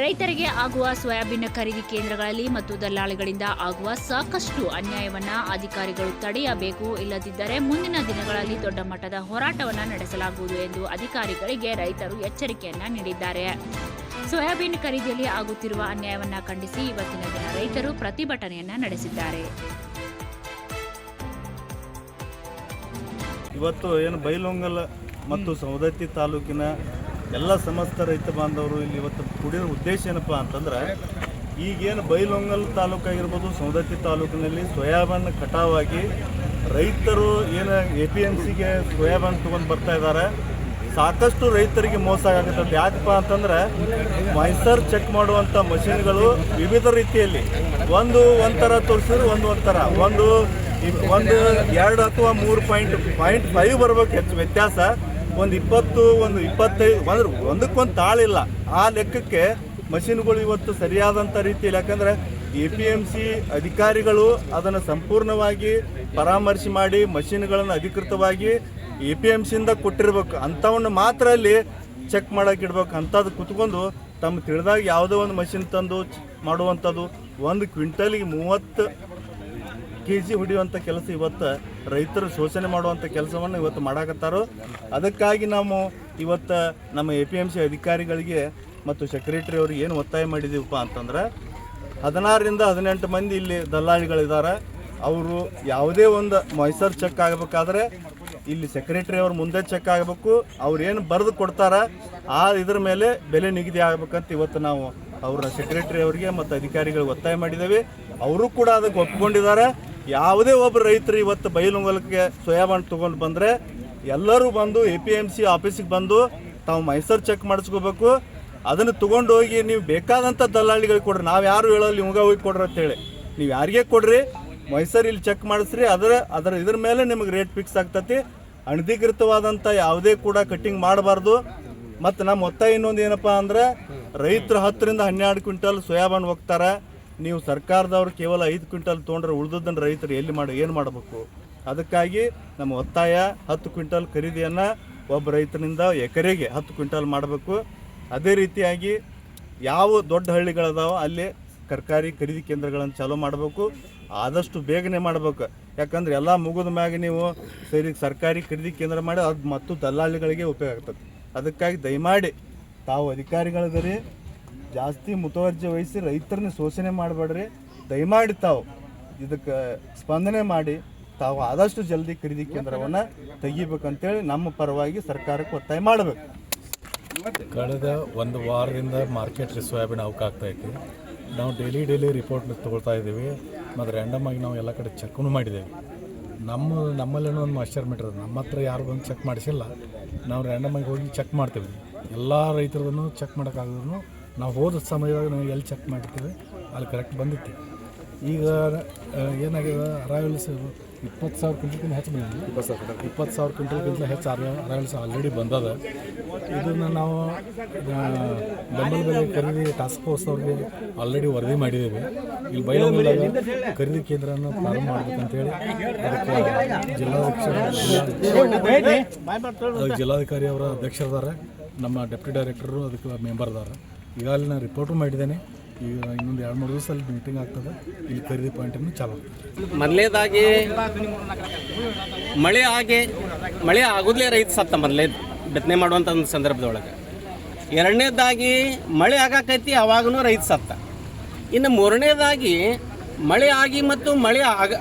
ರೈತರಿಗೆ ಆಗುವ ಸೋಯಾಬೀನ್ ಖರೀದಿ ಕೇಂದ್ರಗಳಲ್ಲಿ ಮತ್ತು ದಲ್ಲಾಳಿಗಳಿಂದ ಆಗುವ ಸಾಕಷ್ಟು ಅನ್ಯಾಯವನ್ನ ಅಧಿಕಾರಿಗಳು ತಡೆಯಬೇಕು. ಇಲ್ಲದಿದ್ದರೆ ಮುಂದಿನ ದಿನಗಳಲ್ಲಿ ದೊಡ್ಡ ಮಟ್ಟದ ಹೋರಾಟವನ್ನು ನಡೆಸಲಾಗುವುದು ಎಂದು ಅಧಿಕಾರಿಗಳಿಗೆ ರೈತರು ಎಚ್ಚರಿಕೆಯನ್ನ ನೀಡಿದ್ದಾರೆ. ಸೋಯಾಬೀನ್ ಖರೀದಿಯಲ್ಲಿ ಆಗುತ್ತಿರುವ ಅನ್ಯಾಯವನ್ನ ಖಂಡಿಸಿ ಇವತ್ತಿನ ದಿನ ರೈತರು ಪ್ರತಿಭಟನೆಯನ್ನ ನಡೆಸಿದ್ದಾರೆ. ಇವತ್ತು ಏನು ಬೈಲೊಂಗಲ್ ಮತ್ತು ಸೌದತ್ತಿ ತಾಲೂಕಿನ ಎಲ್ಲ ಸಮಸ್ತ ರೈತ ಬಾಂಧವರು ಇಲ್ಲಿ ಇವತ್ತು ಕೂಡಿರೋ ಉದ್ದೇಶ ಏನಪ್ಪ ಅಂತಂದ್ರೆ, ಈಗೇನು ಬೈಲೊಂಗಲ್ ತಾಲೂಕು ಆಗಿರ್ಬೋದು ಸೌದತ್ತಿ ತಾಲೂಕಿನಲ್ಲಿ ಸೋಯಾಬೀನ್ ಕಟಾವಾಗಿ ರೈತರು ಏನು ಎ ಪಿ ಎಂ ಸಿಗೆ ಸೋಯಾಬೀನ್ ತೊಗೊಂಡು ಬರ್ತಾ ಇದ್ದಾರೆ ಸಾಕಷ್ಟು ರೈತರಿಗೆ ಮೋಸ ಆಗುತ್ತದೆ ಯಾಕಪ್ಪ ಅಂತಂದ್ರೆ, ಮೈಸರ್ ಚೆಕ್ ಮಾಡುವಂಥ ಮಷಿನ್ಗಳು ವಿವಿಧ ರೀತಿಯಲ್ಲಿ ಒಂದು ಒಂಥರ ತೋರಿಸಿದ್ರೆ ಒಂದು ಒಂಥರ, ಒಂದು ಒಂದು ಎರಡು ಅಥವಾ ಮೂರು ಪಾಯಿಂಟ್ ಪಾಯಿಂಟ್ ಫೈವ್ ಬರ್ಬೇಕು ಹೆಚ್ಚು ವ್ಯತ್ಯಾಸ. ಒಂದು ಇಪ್ಪತ್ತು, ಒಂದು ಇಪ್ಪತ್ತೈದು ಅಂದ್ರೆ ಒಂದಕ್ಕೊಂದು ತಾಳಿಲ್ಲ. ಆ ಲೆಕ್ಕಕ್ಕೆ ಮಷಿನ್ಗಳು ಇವತ್ತು ಸರಿಯಾದಂಥ ರೀತಿಯಲ್ಲಿ, ಯಾಕಂದ್ರೆ ಎ ಪಿ ಎಂ ಸಿ ಅಧಿಕಾರಿಗಳು ಅದನ್ನು ಸಂಪೂರ್ಣವಾಗಿ ಪರಾಮರ್ಶೆ ಮಾಡಿ ಮಷಿನ್ಗಳನ್ನು ಅಧಿಕೃತವಾಗಿ ಎ ಪಿ ಎಂ ಸಿಯಿಂದ ಕೊಟ್ಟಿರ್ಬೇಕು. ಅಂಥವನ್ನು ಮಾತ್ರ ಅಲ್ಲಿ ಚೆಕ್ ಮಾಡಕ್ಕೆ ಇಡ್ಬೇಕು. ಅಂಥದ್ದು ಕುತ್ಕೊಂಡು ತಮ್ಮ ತಿಳಿದಾಗ ಯಾವುದೋ ಒಂದು ಮಷಿನ್ ತಂದು ಮಾಡುವಂಥದ್ದು. ಒಂದು ಕ್ವಿಂಟಲ್ಗೆ ಮೂವತ್ತು ಕೆ ಜಿ ಹೊಡೆಯುವಂಥ ಕೆಲಸ ಇವತ್ತು ರೈತರು ಶೋಷಣೆ ಮಾಡುವಂಥ ಕೆಲಸವನ್ನು ಇವತ್ತು ಮಾಡಾಕತ್ತಾರೋ, ಅದಕ್ಕಾಗಿ ನಾವು ಇವತ್ತು ನಮ್ಮ ಎ ಪಿ ಎಂ ಸಿ ಅಧಿಕಾರಿಗಳಿಗೆ ಮತ್ತು ಸೆಕ್ರೆಟರಿ ಅವ್ರಿಗೆ ಏನು ಒತ್ತಾಯ ಮಾಡಿದ್ದೀವಪ್ಪ ಅಂತಂದ್ರೆ, ಹದಿನಾರರಿಂದ ಹದಿನೆಂಟು ಮಂದಿ ಇಲ್ಲಿ ದಲ್ಲಾಳಿಗಳಿದ್ದಾರೆ ಅವರು ಯಾವುದೇ ಒಂದು ಮೈಸೂರು ಚೆಕ್ ಆಗಬೇಕಾದ್ರೆ ಇಲ್ಲಿ ಸೆಕ್ರೆಟರಿ ಅವ್ರ ಮುಂದೆ ಚೆಕ್ ಆಗಬೇಕು. ಅವ್ರು ಏನು ಬರೆದು ಕೊಡ್ತಾರ, ಆ ಇದ್ರ ಮೇಲೆ ಬೆಲೆ ನಿಗದಿ ಆಗ್ಬೇಕಂತ ಇವತ್ತು ನಾವು ಅವರ ಸೆಕ್ರೆಟರಿ ಅವರಿಗೆ ಮತ್ತು ಅಧಿಕಾರಿಗಳಿಗೆ ಒತ್ತಾಯ ಮಾಡಿದ್ದೇವೆ. ಅವರು ಕೂಡ ಅದಕ್ಕೆ ಒಪ್ಕೊಂಡಿದ್ದಾರೆ ಯಾವುದೇ ಒಬ್ಬ ರೈತರು ಇವತ್ತು ಬೈಲುಂಗಲಕ್ಕೆ ಸೋಯಾಬಾನ್ ತೊಗೊಂಡು ಬಂದರೆ ಎಲ್ಲರೂ ಬಂದು ಎ ಪಿ ಎಂ ಸಿ ಆಫೀಸಿಗೆ ಬಂದು ತಾವು ಮೈಸೂರು ಚೆಕ್ ಮಾಡಿಸ್ಕೋಬೇಕು. ಅದನ್ನು ತೊಗೊಂಡು ಹೋಗಿ ನೀವು ಬೇಕಾದಂಥ ದಲ್ಲಾಳಿಗಳಿಗೆ ಕೊಡ್ರಿ. ನಾವು ಯಾರು ಹೇಳೋಲ್ಲ ನಿಮ್ಗೆ ಹೋಗಿ ಕೊಡ್ರಿ ಅಂತೇಳಿ ನೀವು ಯಾರಿಗೆ ಕೊಡ್ರಿ? ಮೈಸೂರು ಇಲ್ಲಿ ಚೆಕ್ ಮಾಡಿಸ್ರಿ. ಅದರ ಅದರ ಇದ್ರ ಮೇಲೆ ನಿಮಗೆ ರೇಟ್ ಫಿಕ್ಸ್ ಆಗ್ತತಿ. ಅನಧಿಕೃತವಾದಂಥ ಯಾವುದೇ ಕೂಡ ಕಟ್ಟಿಂಗ್ ಮಾಡಬಾರ್ದು. ಮತ್ತು ನಮ್ಮ ಒತ್ತಾಯ ಇನ್ನೊಂದು ಏನಪ್ಪ ಅಂದ್ರೆ, ರೈತರು ಹತ್ತರಿಂದ ಹನ್ನೆರಡು ಕ್ವಿಂಟಲ್ ಸೋಯಾಬಾನ್ ಹೋಗ್ತಾರೆ. ನೀವು ಸರ್ಕಾರದವರು ಕೇವಲ ಐದು ಕ್ವಿಂಟಲ್ ತೊಗೊಂಡ್ರೆ ಉಳಿದದ್ದನ್ನು ರೈತರು ಎಲ್ಲಿ ಮಾಡಿ, ಏನು ಮಾಡಬೇಕು? ಅದಕ್ಕಾಗಿ ನಮ್ಮ ಒತ್ತಾಯ, ಹತ್ತು ಕ್ವಿಂಟಲ್ ಖರೀದಿಯನ್ನು ಒಬ್ಬ ರೈತನಿಂದ ಎಕರೆಗೆ ಹತ್ತು ಕ್ವಿಂಟಲ್ ಮಾಡಬೇಕು. ಅದೇ ರೀತಿಯಾಗಿ ಯಾವ ದೊಡ್ಡ ಹಳ್ಳಿಗಳದಾವ ಅಲ್ಲಿ ಸರ್ಕಾರಿ ಖರೀದಿ ಕೇಂದ್ರಗಳನ್ನು ಚಾಲೂ ಮಾಡಬೇಕು. ಆದಷ್ಟು ಬೇಗನೆ ಮಾಡಬೇಕು. ಯಾಕಂದ್ರೆ ಎಲ್ಲ ಮುಗಿದ ಮ್ಯಾಗ ನೀವು ಸರಿ ಸರ್ಕಾರಿ ಖರೀದಿ ಕೇಂದ್ರ ಮಾಡಿ ಅದು ಮತ್ತು ದಲ್ಲಾಳಿಗಳಿಗೆ ಉಪಯೋಗ ಆಗ್ತದೆ. ಅದಕ್ಕಾಗಿ ದಯಮಾಡಿ ತಾವು ಅಧಿಕಾರಿಗಳಿದ್ದೀರಿ. ಜಾಸ್ತಿ ಮುತುವರ್ಜಿ ವಹಿಸಿ ರೈತರನ್ನ ಶೋಷಣೆ ಮಾಡಬೇಡ್ರಿ. ದಯಮಾಡಿ ತಾವು ಇದಕ್ಕೆ ಸ್ಪಂದನೆ ಮಾಡಿ, ತಾವು ಆದಷ್ಟು ಜಲ್ದಿ ಖರೀದಿ ಕೇಂದ್ರವನ್ನು ತೆಗಿಬೇಕಂತೇಳಿ ನಮ್ಮ ಪರವಾಗಿ ಸರ್ಕಾರಕ್ಕೆ ಒತ್ತಾಯ ಮಾಡಬೇಕು. ಕಳೆದ ಒಂದು ವಾರದಿಂದ ಮಾರ್ಕೆಟ್ ಸೋಯಾಬೀನ್ ಅವಕಾಗ್ತಾ ಐತಿ ನಾವು ಡೈಲಿ ಡೈಲಿ ರಿಪೋರ್ಟ್ ತೊಗೊಳ್ತಾ ಇದ್ದೀವಿ. ಮತ್ತು ರ್ಯಾಂಡಮ್ ಆಗಿ ನಾವು ಎಲ್ಲ ಕಡೆ ಚೆಕ್ನು ಮಾಡಿದ್ದೇವೆ. ನಮ್ಮ ನಮ್ಮಲ್ಲೇನೋ ಒಂದು ಮಾಸ್ಟರ್ ಮೀಟರ್ ನಮ್ಮ ಹತ್ರ ಯಾರು ಬಂದು ಚೆಕ್ ಮಾಡಿಸಿಲ್ಲ. ನಾವು ರ್ಯಾಂಡಮ್ ಆಗಿ ಹೋಗಿ ಚೆಕ್ ಮಾಡ್ತೀವಿ. ಎಲ್ಲ ರೈತರನ್ನು ಚೆಕ್ ಮಾಡೋಕ್ಕಾಗಿದ್ರು ನಾವು ಹೋದ ಸಮಯದಾಗ ನಾವು ಎಲ್ಲಿ ಚೆಕ್ ಮಾಡಿರ್ತೀವಿ ಅಲ್ಲಿ ಕರೆಕ್ಟ್ ಬಂದಿತ್ತು. ಈಗ ಏನಾಗಿದೆ ಅರೈವಲ್ಸ್ ಇಪ್ಪತ್ತು ಸಾವಿರ ಕ್ವಿಂಟಲ್ಕಿಂತ ಹೆಚ್ಚು ಬಂದಿದೆ. ಇಪ್ಪತ್ತು ಸಾವಿರ ಇಪ್ಪತ್ತು ಸಾವಿರ ಕ್ವಿಂಟಲ್ಗಿಂತ ಹೆಚ್ಚು ಅರೈವಲ್ಸ್ ಆಲ್ರೆಡಿ ಬಂದದ. ಇದನ್ನು ನಾವು ಬೆಂಬಲ ಬೆಲೆ ಖರೀದಿ ಟಾಸ್ಕ್ ಫೋರ್ಸ್ ಅವ್ರಿಗೆ ಆಲ್ರೆಡಿ ವರದಿ ಮಾಡಿದ್ದೀವಿ. ಇಲ್ಲಿ ಬೈಲಹೊಂಗಲದಾಗ ಖರೀದಿ ಕೇಂದ್ರನ ಪ್ರಾರಂಭ ಮಾಡಬೇಕಂತೇಳಿ ಅದಕ್ಕೆ ಜಿಲ್ಲಾಧ್ಯಕ್ಷ ಜಿಲ್ಲಾಧಿಕಾರಿ ಅವರ ಅಧ್ಯಕ್ಷರದಾರೆ ನಮ್ಮ ಡೆಪ್ಟಿ ಡೈರೆಕ್ಟರು ಅದಕ್ಕೆ ಮೆಂಬರ್ ಅದಾರ. ಈಗಾಗಲೇ ನಾನು ರಿಪೋರ್ಟು ಮಾಡಿದ್ದೇನೆ. ಈಗ ಇನ್ನೊಂದು ಎರಡು ಮೂರು ದಿವಸ ಅಲ್ಲಿ ಮೀಟಿಂಗ್ ಆಗ್ತದೆ. ಇಲ್ಲಿ ಖರೀದಿ ಪಾಯಿಂಟನ್ನು ಚಾಲು ಮೊದಲೇದಾಗಿ ಮಳೆ ಆಗಿ, ಮಳೆ ಆಗೋದ್ಲೇ ರೈತ ಸತ್ತ ಮೊದಲೇ ಬಿತ್ತನೆ ಮಾಡುವಂಥ ಒಂದು ಸಂದರ್ಭದೊಳಗೆ. ಎರಡನೇದಾಗಿ ಮಳೆ ಆಗಾಕೈತಿ ಅವಾಗೂ ರೈತ ಸತ್ತ. ಇನ್ನು ಮೂರನೇದಾಗಿ ಮಳೆ ಆಗಿ ಮತ್ತು ಮಳೆ ಆಗ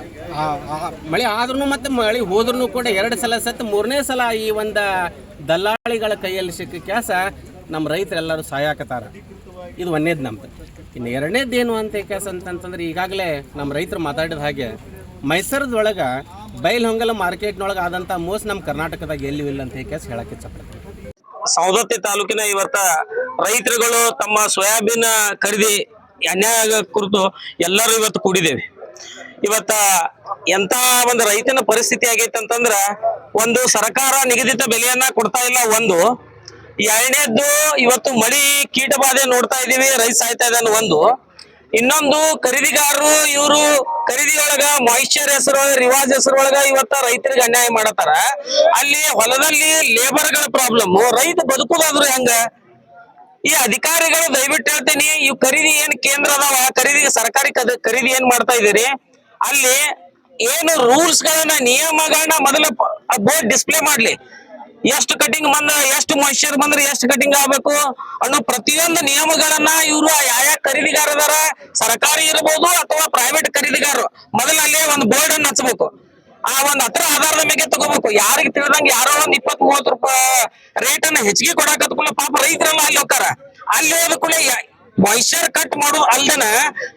ಮಳೆ ಆದ್ರೂ ಮತ್ತು ಮಳೆ ಹೋದ್ರೂ ಕೂಡ ಎರಡು ಸಲ ಸತ್ತು, ಮೂರನೇ ಸಲ ಈ ಒಂದು ದಲ್ಲಾಳಿಗಳ ಕೈಯಲ್ಲಿ ಸಿಕ್ಕ ಕೆಲಸ ನಮ್ಮ ರೈತರೆಲ್ಲರೂ ಸಹಾಯಕತ್ತಾರ ಇದು ಒಂದೇದು ನಮ್ದು ಇನ್ನು ಎರಡನೇದು ಏನು ಅಂತ ಕೆಲಸ ಅಂತಂತಂದ್ರೆ ಈಗಾಗಲೇ ನಮ್ಮ ರೈತರು ಮಾತಾಡಿದ ಹಾಗೆ ಮೈಸೂರದೊಳಗೆ ಬೈಲ್ಹೊಂಗಲ ಮಾರ್ಕೆಟ್ನೊಳಗೆ ಆದಂಥ ಮೋಸ ನಮ್ಮ ಕರ್ನಾಟಕದಾಗ ಎಲ್ಲಿ ಇಲ್ಲ ಅಂತ ಕೆಲಸ ಹೇಳಕ್ಕೆ ಇಷ್ಟಪಡ್ತೀನಿ ಸವದತ್ತಿ ತಾಲೂಕಿನ ಇವತ್ತ ರೈತರುಗಳು ತಮ್ಮ ಸೋಯಾಬೀನ್ ಖರೀದಿ ಅನ್ಯಾಯ ಕುರಿತು ಎಲ್ಲರೂ ಇವತ್ತು ಕೂಡಿದ್ದೇವೆ. ಇವತ್ತ ಎಂತ ಒಂದು ರೈತನ ಪರಿಸ್ಥಿತಿ ಆಗೈತೆ ಅಂತಂದ್ರ ಒಂದು ಸರ್ಕಾರ ನಿಗದಿತ ಬೆಲೆಯನ್ನ ಕೊಡ್ತಾ ಇಲ್ಲ ಒಂದು. ಎರಡನೇದ್ದು ಇವತ್ತು ಮಳಿ ಕೀಟ ಬಾಧೆ ನೋಡ್ತಾ ಇದೀವಿ ರೈತ ಸಾಯ್ತಾ ಇದೆ ಒಂದು. ಇನ್ನೊಂದು ಖರೀದಿಗಾರರು ಇವರು ಖರೀದಿಯೊಳಗ ಮಾಯಿಶ್ಚರ್ ಹೆಸರು ರಿವಾಜ್ ಹೆಸರೊಳಗ ಇವತ್ತ ರೈತರಿಗೆ ಅನ್ಯಾಯ ಮಾಡತಾರ ಅಲ್ಲಿ ಹೊಲದಲ್ಲಿ ಲೇಬರ್ಗಳ ಪ್ರಾಬ್ಲಮ್ ರೈತ ಬದುಕುದಾದ್ರು ಹೆಂಗ? ಈ ಅಧಿಕಾರಿಗಳು ದಯವಿಟ್ಟು ಹೇಳ್ತೀನಿ ಇವ್ ಖರೀದಿ ಏನ್ ಕೇಂದ್ರ ಅದಾವ, ಖರೀದಿ ಸರ್ಕಾರಿ ಖರೀದಿ ಏನ್ ಮಾಡ್ತಾ ಇದೀರಿ ಅಲ್ಲಿ ಏನು ರೂಲ್ಸ್ ಗಳನ್ನ, ನಿಯಮಗಳನ್ನ ಮೊದಲ ಬೋರ್ಡ್ ಡಿಸ್ಪ್ಲೇ ಮಾಡ್ಲಿ. ಎಷ್ಟು ಕಟಿಂಗ್ ಬಂದ, ಎಷ್ಟು ಮಾಯಿಶ್ಚರ್ ಬಂದ್ರೆ ಎಷ್ಟು ಕಟಿಂಗ್ ಆಗ್ಬೇಕು ಅನ್ನೋ ಪ್ರತಿಯೊಂದು ನಿಯಮಗಳನ್ನ ಇವರು ಯಾವ ಖರೀದಿಗಾರ ಅದಾರ? ಸರ್ಕಾರಿ ಇರ್ಬೋದು ಅಥವಾ ಪ್ರೈವೇಟ್ ಖರೀದಿಗಾರರು. ಮೊದಲ ಅಲ್ಲೇ ಒಂದು ಬೋರ್ಡ್ ಅನ್ನ ಹಚ್ಚಬೇಕು ಆ ಒಂದ್ ಹತ್ರ ಆಧಾರದ ಮೇಲೆ ತಗೋಬೇಕು. ಯಾರಿಗೆ ತಿಳಿದಂಗ ಯಾರೋ ಒಂದ್ ಇಪ್ಪತ್ ಮೂವತ್ ರೂಪಾಯಿ ರೇಟ್ ಅನ್ನ ಹೆಚ್ಚಿಗೆ ಕೊಡಾಕತ್ ಕೂಡ ಪಾಪ ರೈತರೆಲ್ಲ ಅಲ್ಲಿ ಹೋಗ್ತಾರ. ಅಲ್ಲಿ ಹೋದ ಮಾಯಿಶ್ಚರ್ ಕಟ್ ಮಾಡು ಅಲ್ದನ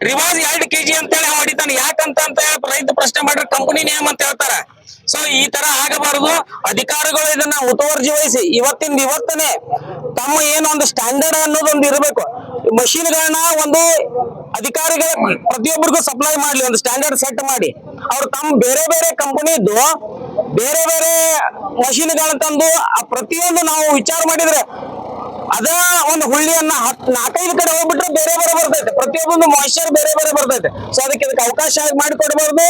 ರಿವಾಜ್ ಎರಡ್ ಕೆಜಿ ಅಂತೇಳಿ ಹೊಡಿತಾನೆ. ಯಾಕಂತ ಅಂತ ರೈತ ಪ್ರಶ್ನೆ ಮಾಡ್ರೆ ಕಂಪನಿ ನೇಮ್ ಅಂತ ಹೇಳ್ತಾರ. ಸೊ ಈ ತರ ಆಗಬಾರದು. ಅಧಿಕಾರಿಗಳು ಇದನ್ನ ಮುತುವರ್ಜಿ ವಹಿಸಿ. ಇವತ್ತಿಂದ ಇವತ್ತನೇ ತಮ್ಮ ಏನು ಒಂದು ಸ್ಟ್ಯಾಂಡರ್ಡ್ ಅನ್ನೋದೊಂದು ಇರಬೇಕು. ಮಷೀನ್ಗಳನ್ನ ಒಂದು ಅಧಿಕಾರಿಗಳ ಪ್ರತಿಯೊಬ್ಬರಿಗೂ ಸಪ್ಲೈ ಮಾಡ್ಲಿ, ಒಂದು ಸ್ಟ್ಯಾಂಡರ್ಡ್ ಸೆಟ್ ಮಾಡಿ. ಅವ್ರು ತಮ್ಮ ಬೇರೆ ಬೇರೆ ಕಂಪನಿದ್ದು ಬೇರೆ ಬೇರೆ ಮಷೀನ್ಗಳನ್ನ ತಂದು ಆ ಪ್ರತಿಯೊಂದು ನಾವು ವಿಚಾರ ಮಾಡಿದ್ರೆ ಅದ ಒಂದು ಹುಳ್ಳಿಯನ್ನ ನಾಲ್ಕೈದು ಕಡೆ ಹೋಗ್ಬಿಟ್ರೆ ಬೇರೆ ಬೇರೆ ಬರ್ತೈತೆ. ಪ್ರತಿಯೊಂದು ಮಾಯಿಶ್ಚರ್ ಬೇರೆ ಬೇರೆ ಬರ್ತೈತೆ. ಸೊ ಅದಕ್ಕೆ ಅದಕ್ಕೆ ಅವಕಾಶ ಮಾಡಿಕೊಡ್ಬಾರ್ದು